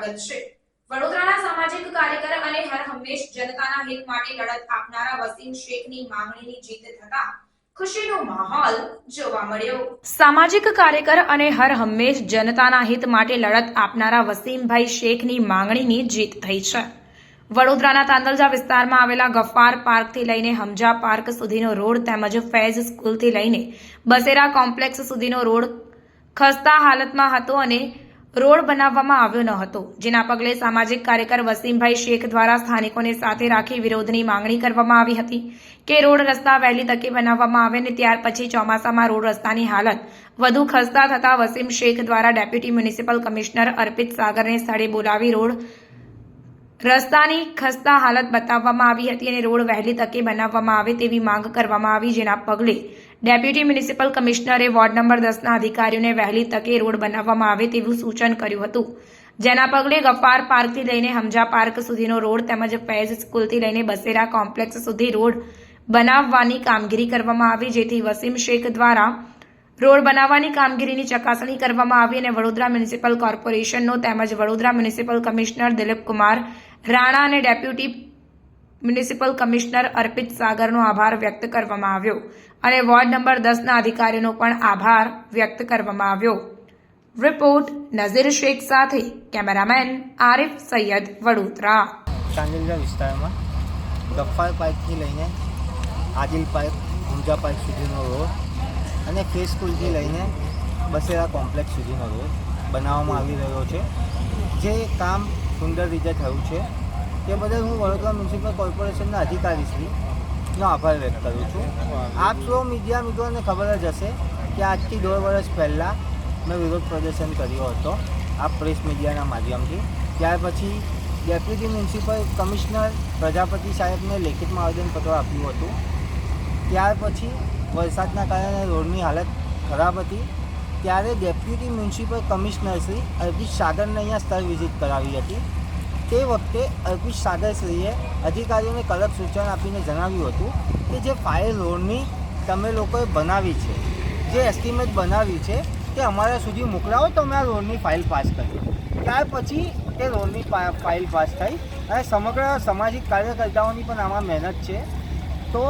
સ્વાગત છે. વડોદરાના સામાજિક કાર્યકર અને હર હંમેશ જનતાના હિત માટે લડત આપનારા વસીમ શેખની માંગણીની જીત થતા સામાજિક કાર્યકર અને હર હંમેશ જનતાના હિત માટે લડત આપનારા વસીમભાઈ શેખની માંગણીની જીત થઈ છે. વડોદરાના તાંદલજા વિસ્તારમાં આવેલા ગફાર પાર્કથી લઈને હમજા પાર્ક સુધીનો રોડ તેમજ ફૈઝ સ્કૂલથી લઈને બસેરા કોમ્પ્લેક્સ સુધીનો રોડ ખસ્તા હાલતમાં હતો અને રોડ બનાવવામાં આવ્યો ન હતો. જેના પગલે સામાજિક કાર્યકર વસીમભાઈ શેખ દ્વારા સ્થાનિકોને સાથે રાખી વિરોધની માંગણી કરવામાં આવી હતી કે રોડ રસ્તા વહેલી તકે બનાવવામાં આવે ને ત્યાર પછી ચોમાસામાં રોડ રસ્તાની હાલત વધુ ખસ્તા થતા વસીમ શેખ દ્વારા ડેપ્યુટી મ્યુનિસિપલ કમિશનર અર્પિત સાગરને સ્થળે બોલાવી રોડ રસ્તાની ખસ્તા હાલત બતાવવામાં આવી હતી અને રોડ વહેલી તકે બનાવવામાં આવે તેવી માંગ કરવામાં આવી, જેના પગલે ડેપ્યુટી મ્યુનિસિપલ કમિશનરે વોર્ડ નંબર દસના અધિકારીઓને વહેલી તકે રોડ બનાવવામાં આવે તેવું સૂચન કર્યું હતું. જેના પગલે ગફાર પાર્કથી લઈને હમજા પાર્ક સુધીનો રોડ તેમજ ફૈઝ સ્કૂલથી લઈને બસેરા કોમ્પ્લેક્સ સુધી રોડ બનાવવાની કામગીરી કરવામાં આવી, જેથી વસીમ શેખ દ્વારા રોડ બનાવવાની કામગીરીની ચકાસણી કરવામાં આવી અને વડોદરા મ્યુનિસિપલ કોર્પોરેશનનો તેમજ વડોદરા મ્યુનિસિપલ કમિશનર દિલીપ કુમાર રાણા અને ડેપ્યુટી મ્યુનિસિપલ કમિશનર અર્પિત સાગરનો આભાર વ્યક્ત કરવામાં આવ્યો. અને વોર્ડ નંબર દસના અધિકારીઓનો પણ આભાર વ્યક્ત કરવામાં આવ્યો. રિપોર્ટ નઝીર શેખ સાથે કેમેરામેન આરિફ સૈયદ વડોદરા. ચાંદીલા વિસ્તારમાં ગફાર પાર્કથી લઈને આદિલ પાર્ક, ઊંઝા પાર્ક સુધીનો રોડ અને ફે સ્કૂલથી લઈને બસેરા કોમ્પ્લેક્સ સુધીનો રોડ બનાવવામાં આવી રહ્યો છે. જે કામ સુંદર રીતે થયું છે. તે બદલ હું વડોદરા મ્યુનિસિપલ કોર્પોરેશનના અધિકારીશ્રીનો આભાર વ્યક્ત કરું છું. આપ સૌ મીડિયા મિત્રોને ખબર જ હશે કે આજથી દોઢ વર્ષ પહેલાં મેં વિરોધ પ્રદર્શન કર્યો હતો આ પ્રેસ મીડિયાના માધ્યમથી. ત્યાર પછી ડેપ્યુટી મ્યુનિસિપલ કમિશનર પ્રજાપતિ સાહેબને લેખિતમાં આવેદનપત્ર આપ્યું હતું. ત્યાર પછી વરસાદના કારણે રોડની હાલત ખરાબ હતી. ત્યારે deputy municipal commissioner Shri Arjit સાગરને અહીંયા સ્થળ વિઝિટ કરાવી હતી. તે વખતે અર્પિત સાગરશ્રીએ અધિકારીઓને કડક સૂચન આપીને જણાવ્યું હતું કે જે ફાઇલ રોડની તમે લોકોએ બનાવી છે, જે એસ્ટિમેટ બનાવી છે, તે અમારા સુધી મોકલાવો તો અમે આ રોડની ફાઇલ પાસ કરી. ત્યાર પછી તે રોડની ફાઇલ પાસ થઈ અને સમગ્ર સામાજિક કાર્યકર્તાઓની પણ આમાં મહેનત છે. તો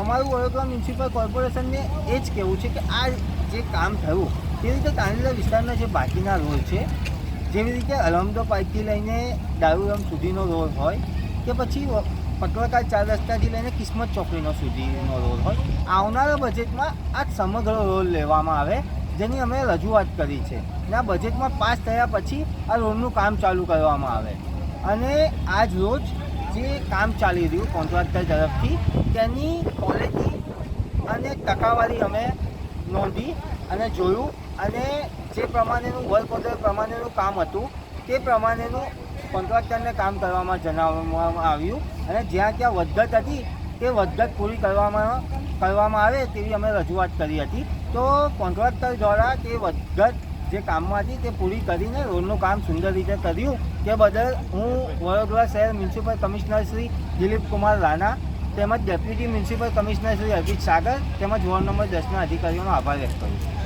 અમારું વડોદરા મ્યુનિસિપલ કોર્પોરેશનને એ જ કહેવું છે કે આ જે કામ થયું, તે રીતે કાંદલા વિસ્તારના જે બાકીના રોડ છે જેવી રીતે અલમદો પાર્કથી લઈને દારૂરમ સુધીનો રોડ હોય કે પછી પટોળકા ચાર રસ્તાથી લઈને કિસ્મત ચોકડીનો સુધીનો રોડ હોય, આવનારા બજેટમાં આ સમગ્ર રોડ લેવામાં આવે, જેની અમે રજૂઆત કરી છે. અને આ બજેટમાં પાસ થયા પછી આ રોડનું કામ ચાલુ કરવામાં આવે. અને આજ રોજ જે કામ ચાલી રહ્યું કોન્ટ્રાક્ટર તરફથી, તેની ક્વોલિટી અને ટકાવારી અમે નોંધી અને જોયું. અને જે પ્રમાણેનું વર્ક ઓર્ડર પ્રમાણેનું કામ હતું, તે પ્રમાણેનું કોન્ટ્રાક્ટરને કામ કરવામાં જણાવવામાં આવ્યું અને જ્યાં ત્યાં વધઘટ હતી, તે વધઘટ પૂરી કરવામાં કરવામાં આવે તેવી અમે રજૂઆત કરી હતી. તો કોન્ટ્રાક્ટર દ્વારા તે વધઘટ જે કામમાં હતી, તે પૂરી કરીને રોડનું કામ સુંદર રીતે કર્યું. તે બદલ હું વડોદરા શહેર મ્યુનિસિપલ કમિશનર શ્રી દિલીપ કુમાર રાણા તેમજ deputy municipal commissioner Shri Arpit Sagar તેમજ વોર્ડ નંબર દસના અધિકારીઓનો આભાર વ્યક્ત કરું છું.